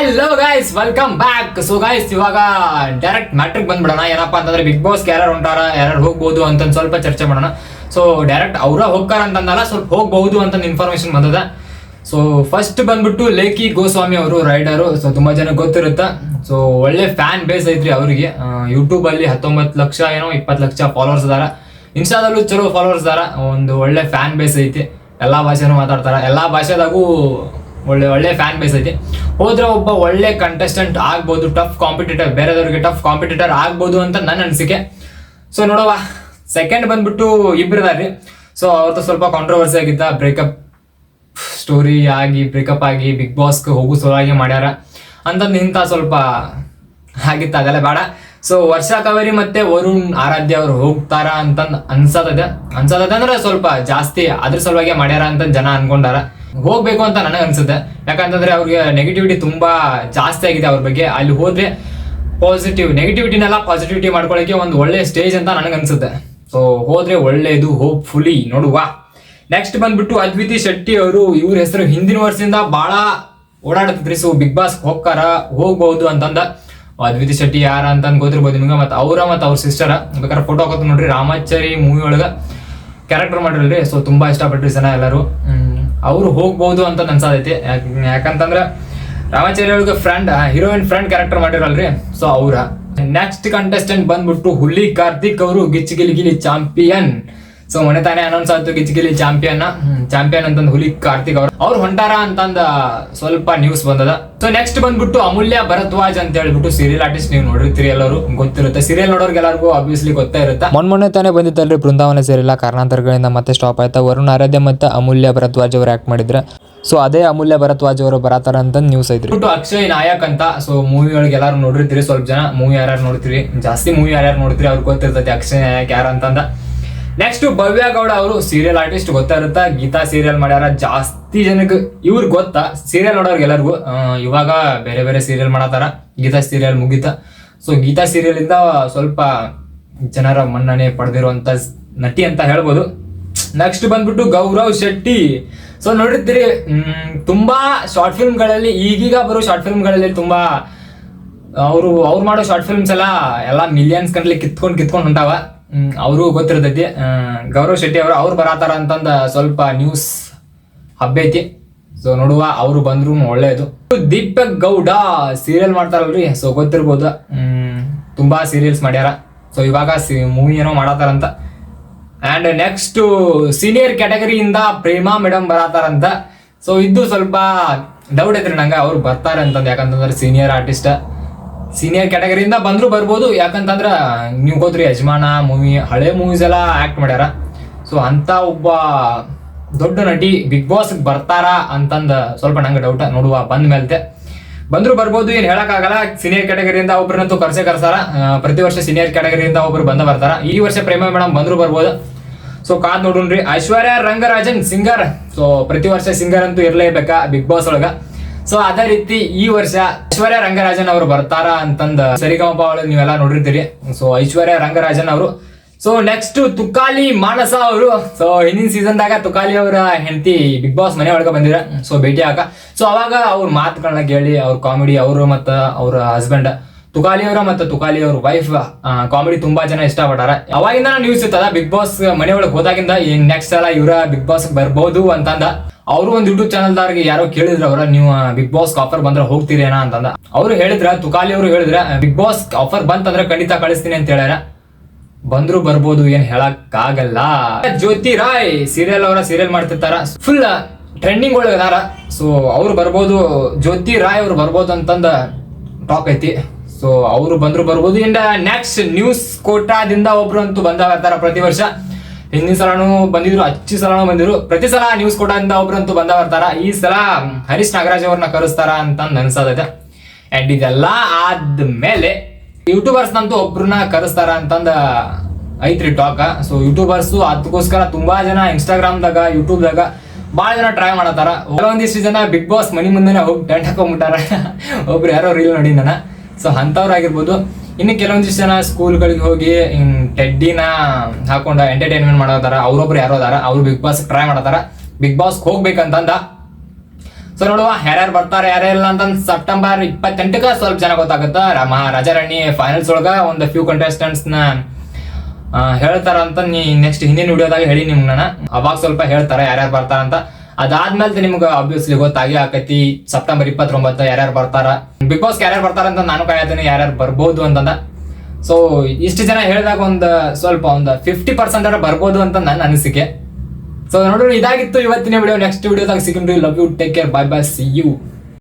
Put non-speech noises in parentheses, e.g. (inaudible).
Hello guys welcome back so guys ಇವಾಗ direct matrix ಬಂದ್ಬಿಡೋಣ. ಏನಪ್ಪಾ ಅಂತಂದ್ರೆ ಬಿಗ್ ಬಾಸ್ ಯಾರು ಹೊಂಟಾರ ಯಾರು ಹೋಗ್ಬೋದು ಅಂತ ಸ್ವಲ್ಪ ಚರ್ಚೆ ಮಾಡೋಣ. ಸೊ ಡೈರೆಕ್ಟ್ ಅವರ ಹೋಗ್ತಾರ ಅಂತಂದಲ್ಲ, ಸ್ವಲ್ಪ ಹೋಗ್ಬಹುದು ಅಂತ ಇನ್ಫಾರ್ಮೇಶನ್ ಬಂದದ. ಸೊ ಫಸ್ಟ್ ಬಂದ್ಬಿಟ್ಟು ಲೇಖಿ ಗೋಸ್ವಾಮಿ ಅವರು ರೈಡರು ಸೊ ತುಂಬಾ ಜನ ಗೊತ್ತಿರುತ್ತೆ. ಸೊ ಒಳ್ಳೆ ಫ್ಯಾನ್ ಬೇಸ್ ಐತ್ರಿ ಅವರಿಗೆ. ಯೂಟ್ಯೂಬ್ ಅಲ್ಲಿ ಹತ್ತೊಂಬತ್ತು ಲಕ್ಷ ಏನೋ ಇಪ್ಪತ್ತು ಲಕ್ಷ ಫಾಲೋವರ್ಸ್ ಅದಾರ. ಇನ್ಸ್ಟಾದಲ್ಲೂ ಚಲೋ ಫಾಲೋವರ್ಸ್ ಅದಾರ. ಒಂದು ಒಳ್ಳೆ ಫ್ಯಾನ್ ಬೇಸ್ ಐತಿ. ಎಲ್ಲಾ ಭಾಷೆನೂ ಮಾತಾಡ್ತಾರ. ಎಲ್ಲಾ ಭಾಷೆದಾಗೂ ಒಳ್ಳೆ ಒಳ್ಳೆ ಫ್ಯಾನ್ ಬೇಸ್ ಐತಿ. ಹೋದ್ರೆ ಒಬ್ಬ ಒಳ್ಳೆ ಕಂಟೆಸ್ಟೆಂಟ್ ಆಗ್ಬೋದು ಟಫ್ ಕಾಂಪಿಟೇಟರ್ ಬೇರೆದವ್ರಿಗೆ ಟಫ್ ಕಾಂಪಿಟೇಟರ್ ಆಗ್ಬೋದು ಅಂತ ನನ್ನ ಅನಿಸಿಕೆ. ಸೊ ನೋಡವ ಸೆಕೆಂಡ್ ಬಂದ್ಬಿಟ್ಟು ಇಬ್ರದಾರ್ರಿ ಸೊ ಅವ್ರದ್ದು ಸ್ವಲ್ಪ ಕಾಂಟ್ರವರ್ಸಿ ಆಗಿದ್ದ ಬ್ರೇಕಪ್ ಸ್ಟೋರಿ ಆಗಿ ಬ್ರೇಕಪ್ ಆಗಿ ಬಿಗ್ ಬಾಸ್ಗೆ ಹೋಗು ಸಲುವಾಗಿ ಮಾಡ್ಯಾರ. ಅಂತಂದು ಇಂಥ ಸ್ವಲ್ಪ ಆಗಿತ್ತು, ಅದೆಲ್ಲ ಬೇಡ. ಸೊ ವರ್ಷ ಕವರಿ ಮತ್ತೆ ವರುಣ್ ಆರಾಧ್ಯ ಅವ್ರು ಹೋಗ್ತಾರ ಅಂತಂದು ಅನ್ಸತದೆ ಅನ್ಸತದೆ ಅಂದ್ರೆ ಸ್ವಲ್ಪ ಜಾಸ್ತಿ ಅದ್ರ ಸಲುವಾಗಿ ಮಾಡ್ಯಾರ ಅಂತ ಜನ ಅನ್ಕೊಂಡಾರ. ಹೋಗ್ಬೇಕು ಅಂತ ನನಗೆ ಅನ್ಸುತ್ತೆ. ಯಾಕಂತಂದ್ರೆ ಅವ್ರಿಗೆ ನೆಗೆಟಿವಿಟಿ ತುಂಬಾ ಜಾಸ್ತಿ ಆಗಿದೆ ಅವ್ರ ಬಗ್ಗೆ. ಅಲ್ಲಿ ಹೋದ್ರೆ ಪಾಸಿಟಿವ್ ನೆಗೆಟಿವಿಟಿನೆಲ್ಲ ಪಾಸಿಟಿವಿಟಿ ಮಾಡ್ಕೊಳ್ಳೋಕೆ ಒಂದು ಒಳ್ಳೆ ಸ್ಟೇಜ್ ಅಂತ ನನಗೆ ಅನ್ಸುತ್ತೆ. ಸೊ ಹೋದ್ರೆ ಒಳ್ಳೇದು ಹೋಪ್ಫುಲಿ ನೋಡುವ. ನೆಕ್ಸ್ಟ್ ಬಂದ್ಬಿಟ್ಟು ಅದ್ವಿತಿ ಶೆಟ್ಟಿ ಅವರು, ಇವ್ರ ಹೆಸರು ಹಿಂದಿನ ವರ್ಷದಿಂದ ಬಹಳ ಓಡಾಡ್ತಿದ್ರಿ ಸೊ ಬಿಗ್ ಬಾಸ್ ಹೋಗ್ತಾರ ಹೋಗ್ಬಹುದು ಅಂತಂದ. ಅದ್ವಿತಿ ಶೆಟ್ಟಿ ಯಾರ ಅಂತ ಗೊತ್ತಿರ್ಬೋದು ನಿಮ್ಗೆ, ಮತ್ತೆ ಅವರ ಮತ್ತೆ ಅವ್ರ ಸಿಸ್ಟರ್ ಬೇಕಾದ್ರೆ ಫೋಟೋ ಹಾಕೋದು ನೋಡ್ರಿ. ರಾಮಾಚಾರಿ ಮೂವಿ ಒಳಗ ಕ್ಯಾರೆಕ್ಟರ್ ಮಾಡಿರಲ್ರಿ. ಸೊ ತುಂಬಾ ಇಷ್ಟಪಟ್ರಿ ಜನ ಎಲ್ಲರೂ. ಅವ್ರು ಹೋಗ್ಬೋದು ಅಂತ ಅನ್ಸೋದೈತಿ ಯಾಕಂತಂದ್ರೆ ರಾಮಾಚಾರ್ಯ ಅವ್ರಿಗೆ ಫ್ರೆಂಡ್ ಹೀರೋಯಿನ್ ಫ್ರೆಂಡ್ ಕ್ಯಾರೆಕ್ಟರ್ ಮಾಡಿರಲ್ರಿ. ಸೊ ಅವರ. ನೆಕ್ಸ್ಟ್ ಕಂಟೆಸ್ಟೆಂಟ್ ಬಂದ್ಬಿಟ್ಟು ಹುಲಿ, ಕಾರ್ತಿಕ್ ಅವರು ಗಿಚ್ಚಿ ಗಿಲಿ ಚಾಂಪಿಯನ್ ಸೊ ಮೊನ್ನೆ ತಾನೇ ಅನೌನ್ಸ್ ಆಯ್ತು ಗಿಜ್ಗಿಲಿ ಗಿಲಿ ಚಾಂಪಿಯನ್ ಚಾಂಪಿಯನ್ ಅಂತಂದ್ ಹುಲಿ ಕಾರ್ತಿಕ್ ಅವರು. ಅವ್ರು ಹೊಂಟಾರ ಅಂತಂದ ಸ್ವಲ್ಪ ನ್ಯೂಸ್ ಬಂದದ. ಸೊ ನೆಕ್ಸ್ಟ್ ಬಂದ್ಬಿಟ್ಟು ಅಮೂಲ್ಯ ಭರದ್ವಾಜ್ ಅಂತ ಹೇಳ್ಬಿಟ್ಟು ಸೀರಿಯಲ್ ಆರ್ಟಿಸ್ಟ್ ನೀವು ನೋಡಿರ್ತೀರಿ ಎಲ್ಲರೂ. ಗೊತ್ತಿರುತ್ತೆ. ಸೀರಿಯಲ್ ಎಲ್ಲರಿಗೂ ಆಬ್ವಿಯಸ್ಲಿ ಗೊತ್ತೇ ಇರುತ್ತೆ. ಮೊನ್ನೆ ಮೊನ್ನೆ ತಾನೇ ಬಂದಿತ್ತಲ್ರಿ ಬೃಂದಾವನ ಸೇರಿಲ್ಲ ಕಾರಣಾಂತರಗಳಿಂದ ಮತ್ತೆ ಸ್ಟಾಪ್ ಆಯ್ತಾ. ವರುಣ್ ಆರಾಧ್ಯ ಮತ್ತೆ ಅಮೂಲ್ಯ ಭರದ್ವಾಜ್ ಅವರು ಆಕ್ಟ್ ಮಾಡಿದ್ರೆ. ಸೊ ಅದೇ ಅಮೂಲ್ಯ ಭರತ್ವಾಜ್ ಅವರು ಬರತಾರ ಅಂತ ನ್ಯೂಸ್ ಐತ್ರಿ. ಬಿಟ್ಟು ಅಕ್ಷಯ್ ನಾಯಕ್ ಅಂತ ಸೊ ಮೂವಿ ಒಳಗೆ ಎಲ್ಲಾರು ನೋಡಿರ್ತೀರಿ ಸ್ವಲ್ಪ ಜನ. ಮೂವಿ ಯಾರ್ಯಾರು ನೋಡ್ತೀರಿ? ಜಾಸ್ತಿ ಮೂವಿ ಯಾರ್ಯಾರು ನೋಡ್ತೀರಿ? ಅವ್ರಿಗೆ ಗೊತ್ತಿರ್ತೈತಿ ಅಕ್ಷಯ್ ನಾಯಕ್ ಯಾರು ಅಂತಂದ. ನೆಕ್ಸ್ಟ್ ಭವ್ಯ ಗೌಡ ಅವರು ಸೀರಿಯಲ್ ಆರ್ಟಿಸ್ಟ್ ಗೊತ್ತಾ ಇರುತ್ತಾ ಗೀತಾ ಸೀರಿಯಲ್ ಮಾಡ್ಯಾರ. ಜಾಸ್ತಿ ಜನಕ್ಕೆ ಇವ್ರು ಗೊತ್ತಾ. ಸೀರಿಯಲ್ ನೋಡೋರ್ಗೆ ಎಲ್ಲರಿಗೂ ಇವಾಗ ಬೇರೆ ಬೇರೆ ಸೀರಿಯಲ್ ಮಾಡತಾರ ಗೀತಾ ಸೀರಿಯಲ್ ಮುಗಿತ. ಸೊ ಗೀತಾ ಸೀರಿಯಲ್ ಇಂದ ಸ್ವಲ್ಪ ಜನರ ಮನ್ನಣೆ ಪಡೆದಿರುವಂತ ನಟಿ ಅಂತ ಹೇಳ್ಬೋದು. ನೆಕ್ಸ್ಟ್ ಬಂದ್ಬಿಟ್ಟು ಗೌರವ್ ಶೆಟ್ಟಿ. ಸೊ ನೋಡಿರ್ತೀರಿ ತುಂಬಾ ಶಾರ್ಟ್ ಫಿಲ್ಮ್ಗಳಲ್ಲಿ ಈಗೀಗ ಬರೋ ಶಾರ್ಟ್ ಫಿಲ್ಮ್ಗಳಲ್ಲಿ ತುಂಬಾ, ಅವರು, ಅವ್ರು ಮಾಡೋ ಶಾರ್ಟ್ ಫಿಲ್ಮ್ಸ್ ಎಲ್ಲ ಎಲ್ಲ ಮಿಲಿಯನ್ಸ್ ಕಂಡ್ಲಿ ಕಿತ್ಕೊಂಡು ಕಿತ್ಕೊಂಡು ಹೊಂಟಾವ. ಅವರು ಗೊತ್ತಿರ್ತೈತಿ. ಗೌರವ್ ಶೆಟ್ಟಿ ಅವರು, ಅವ್ರು ಬರತಾರ ಅಂತಂದ ಸ್ವಲ್ಪ ನ್ಯೂಸ್ ಹಬ್ಬೈತಿ ಸೊ ನೋಡುವ, ಅವರು ಬಂದ್ರು ಒಳ್ಳೇದು. ದೀಪಕ್ ಗೌಡ ಸೀರಿಯಲ್ ಮಾಡ್ತಾರಲ್ರಿ ಸೊ ಗೊತ್ತಿರ್ಬೋದು. ತುಂಬಾ ಸೀರಿಯಲ್ಸ್ ಮಾಡ್ಯಾರ. ಸೊ ಇವಾಗ ಮೂವಿ ಏನೋ ಮಾಡತ್ತಾರಂತ. ಆ್ಯಂಡ್ ನೆಕ್ಸ್ಟ್ ಸೀನಿಯರ್ ಕ್ಯಾಟಗರಿಯಿಂದ ಪ್ರೇಮಾ ಮೇಡಮ್ ಬರತಾರಂತ ಸೊ ಇದು ಸ್ವಲ್ಪ ಡೌಟ್ ಐತ್ರಿ ನಂಗೆ, ಅವ್ರು ಬರ್ತಾರೆ ಅಂತಂದು, ಯಾಕಂತಂದ್ರೆ ಸೀನಿಯರ್ ಆರ್ಟಿಸ್ಟ್ ಸೀನಿಯರ್ ಕ್ಯಾಟಗರಿಯಿಂದ ಬಂದರೂ ಬರ್ಬೋದು. ಯಾಕಂತಂದ್ರ ನೀವು ಗೊತ್ತ್ರಿ, ಯಜಮಾನ ಮೂವಿ ಹಳೆ ಮೂವೀಸ್ ಎಲ್ಲ ಆಕ್ಟ್ ಮಾಡ್ಯಾರ. ಸೊ ಅಂತ ಒಬ್ಬ ದೊಡ್ಡ ನಟಿ ಬಿಗ್ ಬಾಸ್ ಬರ್ತಾರ ಅಂತಂದ ಸ್ವಲ್ಪ ನಂಗೆ ಡೌಟ್ ನೋಡುವ ಬಂದ ಮೇಲೆ ಬಂದರೂ ಬರ್ಬೋದು, ಏನು ಹೇಳೋಕ್ಕಾಗಲ್ಲ. ಸೀನಿಯರ್ ಕ್ಯಾಟಗರಿಯಿಂದ ಒಬ್ಬರನ್ನಂತೂ ಕರ್ಸೆ ಕರ್ಸಾರ. ಪ್ರತಿ ವರ್ಷ ಸೀನಿಯರ್ ಕ್ಯಾಟಗರಿಯಿಂದ ಒಬ್ರು ಬಂದ ಬರ್ತಾರ. ಈ ವರ್ಷ ಪ್ರೇಮ ಮೇಡಮ್ ಬಂದರೂ ಬರ್ಬೋದು. ಸೊ ಕಾದ್ ನೋಡ್ರಿ ಐಶ್ವರ್ಯ ರಂಗರಾಜನ್ ಸಿಂಗರ್ ಸೊ ಪ್ರತಿ ವರ್ಷ ಸಿಂಗರ್ ಅಂತೂ ಇರಲೇಬೇಕಾ ಬಿಗ್ ಬಾಸ್ ಒಳಗ? ಸೊ ಅದೇ ರೀತಿ ಈ ವರ್ಷ ಐಶ್ವರ್ಯ ರಂಗರಾಜನ್ ಅವರು ಬರ್ತಾರ ಅಂತಂದ ಸರಿಗಮಪ ಒಳಗೆ ನೀವೆಲ್ಲ ನೋಡಿರ್ತೀರಿ. ಸೊ ಐಶ್ವರ್ಯ ರಂಗರಾಜನ್ ಅವರು. ಸೊ ನೆಕ್ಸ್ಟ್ ತುಕಾಲಿ ಮಾನಸ ಅವರು. ಸೊ ಹಿಂದಿನ ಸೀಸನ್ದಾಗ ತುಕಾಲಿ ಅವರ ಹೆಂಡತಿ ಬಿಗ್ ಬಾಸ್ ಮನೆ ಒಳಗೆ ಬಂದಿರ. ಸೊ ಭೇಟಿ ಆಗ. ಸೊ ಅವಾಗ ಅವ್ರ ಮಾತುಗಳನ್ನ ಕೇಳಿ ಅವ್ರ ಕಾಮಿಡಿ ಅವರು ಮತ್ತ ಅವ್ರ ಹಸ್ಬೆಂಡ್ ತುಕಾಲಿ ಅವರ ಮತ್ತು ತುಕಾಲಿ ಅವ್ರ ವೈಫ್ ಕಾಮಿಡಿ ತುಂಬಾ ಜನ ಇಷ್ಟಪಟ್ಟಾರ. ಅವಾಗಿಂದ ನ್ಯೂಸ್ ಇರ್ತದ ಬಿಗ್ ಬಾಸ್ ಮನೆ ಒಳಗೆ ಹೋದಾಗಿಂದ ನೆಕ್ಸ್ಟ್ ಸಲ ಇವರ ಬಿಗ್ ಬಾಸ್ ಬರ್ಬೋದು ಅಂತಂದ. ಅವರು ಒಂದು ಯೂಟ್ಯೂಬ್ ಚಾನಲ್ದಾರ್ಗೆ ಯಾರೋ ಕೇಳಿದ್ರು, ಅವರ ನೀವು ಬಿಗ್ ಬಾಸ್ ಆಫರ್ ಬಂದ್ರೆ ಹೋಗ್ತೀರೇನಾ? ಅಂತಂದ. ಅವ್ರು ಹೇಳಿದ್ರ, ತುಕಾಲಿ ಅವರು ಹೇಳಿದ್ರ ಬಿಗ್ ಬಾಸ್ ಆಫರ್ ಬಂತಂದ್ರೆ ಖಂಡಿತ ಕಳಿಸ್ತೀನಿ ಅಂತ ಹೇಳ್ಯಾರ. ಬಂದ್ರು ಬರ್ಬೋದು, ಏನ್ ಹೇಳಕ್ ಆಗಲ್ಲ ಜ್ಯೋತಿ ರಾಯ್ ಸೀರಿಯಲ್ ಅವರ ಸೀರಿಯಲ್ ಮಾಡ್ತಿರ್ತಾರ. ಫುಲ್ ಟ್ರೆಂಡಿಂಗ್ ಒಳಗೆ ಅದಾರ. ಸೊ ಅವ್ರು ಬರ್ಬೋದು, ಜ್ಯೋತಿ ರಾಯ್ ಅವ್ರು ಬರ್ಬೋದು ಅಂತಂದ ಟಾಕ್ ಐತಿ. ಸೊ ಅವರು ಬಂದ್ರು ಬರ್ಬೋದು. ಇಂದ ನೆಕ್ಸ್ಟ್ ನ್ಯೂಸ್ ಕೋಟಾದಿಂದ ಒಬ್ರು ಅಂತೂ ಬಂದಾಗ ಪ್ರತಿ ವರ್ಷ. ಹಿಂದಿನ ಸಲನೂ ಬಂದಿದ್ರು ಹಚ್ಚಿ ಸಲನೂ ಬಂದಿದ್ರು. ಪ್ರತಿ ಸಲ ನ್ಯೂಸ್ ಕೋಟಾದಿಂದ ಒಬ್ರಂತೂ ಬಂದ ಬರ್ತಾರ. ಈ ಸಲ ಹರೀಶ್ ನಾಗರಾಜ್ ಅವ್ರನ್ನ ಕರೆಸ್ತಾರ ಅಂತ ಅನ್ಸದೈತೆ ಅಂಡ್ ಇದೆಲ್ಲ ಆದ್ಮೇಲೆ ಯೂಟ್ಯೂಬರ್ಸ್ ನಂತೂ ಒಬ್ರನ್ನ ಕರೆಸ್ತಾರ ಅಂತಂದ ಐತ್ರಿ ಟಾಕ್ ಸೊ ಯೂಟ್ಯೂಬರ್ಸ್ ಅದಕ್ಕೋಸ್ಕರ ತುಂಬಾ ಜನ ಇನ್ಸ್ಟಾಗ್ರಾಮ್ದಾಗ ಯೂಟ್ಯೂಬ್ದಾಗ ಭಾಳ ಜನ ಟ್ರೈ ಮಾಡತಾರ ಒಂದಿಷ್ಟು ಜನ ಬಿಗ್ ಬಾಸ್ ಮನಿ ಮುಂದೆನೆ ಹೋಗಿ ಟೆಂಟ್ ಹಾಕೊಂಡ್ಬಿಟ್ಟಾರ (laughs) ಒಬ್ರು ಯಾರೋ ರೀಲ್ ನೋಡಿ ನಾನು. ಸೊ ಅಂಥವ್ರು ಆಗಿರ್ಬೋದು. ಇನ್ನು ಕೆಲವೊಂದಿಷ್ಟು ಜನ ಸ್ಕೂಲ್ಗಳಿಗೆ ಹೋಗಿ ಟೆಡ್ಡಿನ ಹಾಕೊಂಡು ಎಂಟರ್ಟೈನ್ಮೆಂಟ್ ಮಾಡೋದಾರ ಅವ್ರೊಬ್ರು ಯಾರೋ ಅದಾರ, ಅವ್ರು ಬಿಗ್ ಬಾಸ್ ಟ್ರೈ ಮಾಡತಾರ ಬಿಗ್ ಬಾಸ್ ಹೋಗ್ಬೇಕಂತಂದ. ಸೊ ನೋಡುವ, ಯಾರ್ಯಾರು ಬರ್ತಾರೆ ಯಾರ್ಯಾರಿಲ್ಲ ಅಂತ ಸೆಪ್ಟೆಂಬರ್ ಇಪ್ಪತ್ತೆಂಟಕ್ಕೆ ಸ್ವಲ್ಪ ಜನ ಗೊತ್ತಾಗುತ್ತಾ. ರಾಜಾರಾಣಿ ಫೈನಲ್ಸ್ ಒಳಗ ಒಂದು ಫ್ಯೂ ಕಂಟೆಸ್ಟೆಂಟ್ಸ್ನ ಹೇಳ್ತಾರ ಅಂತ ನೀ ನೆಕ್ಸ್ಟ್ ಹಿಂದಿನ ವಿಡಿಯೋದಾಗ ಹೇಳಿ ನಿಮ್ನ. ಅವಾಗ ಸ್ವಲ್ಪ ಹೇಳ್ತಾರ ಯಾರ್ಯಾರು ಬರ್ತಾರ ಅಂತ ಅದಾದ್ಮೇಲೆ ನಿಮ್ಗೆ ಆಬ್ವಿಯಸ್ಲಿ ಗೊತ್ತಾಗಿ ಆಕತಿ, ಸೆಪ್ಟೆಂಬರ್ ಇಪ್ಪತ್ತೊಂಬತ್ತು ಯಾರ್ಯಾರು ಬರ್ತಾರ. ಬಿಗ್ ಬಾಸ್ ಯಾರ್ಯಾರು ಬರ್ತಾರ ಅಂತ ನಾನು ಕಾಯತೀನಿ ಯಾರ್ಯಾರು ಬರ್ಬೋದು ಅಂತಂದ. ಸೊ ಇಷ್ಟು ಜನ ಹೇಳಿದಾಗ ಒಂದು ಸ್ವಲ್ಪ ಒಂದು ಫಿಫ್ಟಿ ಪರ್ಸೆಂಟ್ ಬರ್ಬೋದು ಅಂತ ನನ್ನ ಅನಿಸಿಕೆ. ಸೊ ನೋಡೋಣ ಇದಾಗಿತ್ತು ಇವತ್ತಿನ ವಿಡಿಯೋ ನೆಕ್ಸ್ಟ್ ವಿಡಿಯೋದಾಗ ಸಿಗ್ರಿ love you take care bye bye see you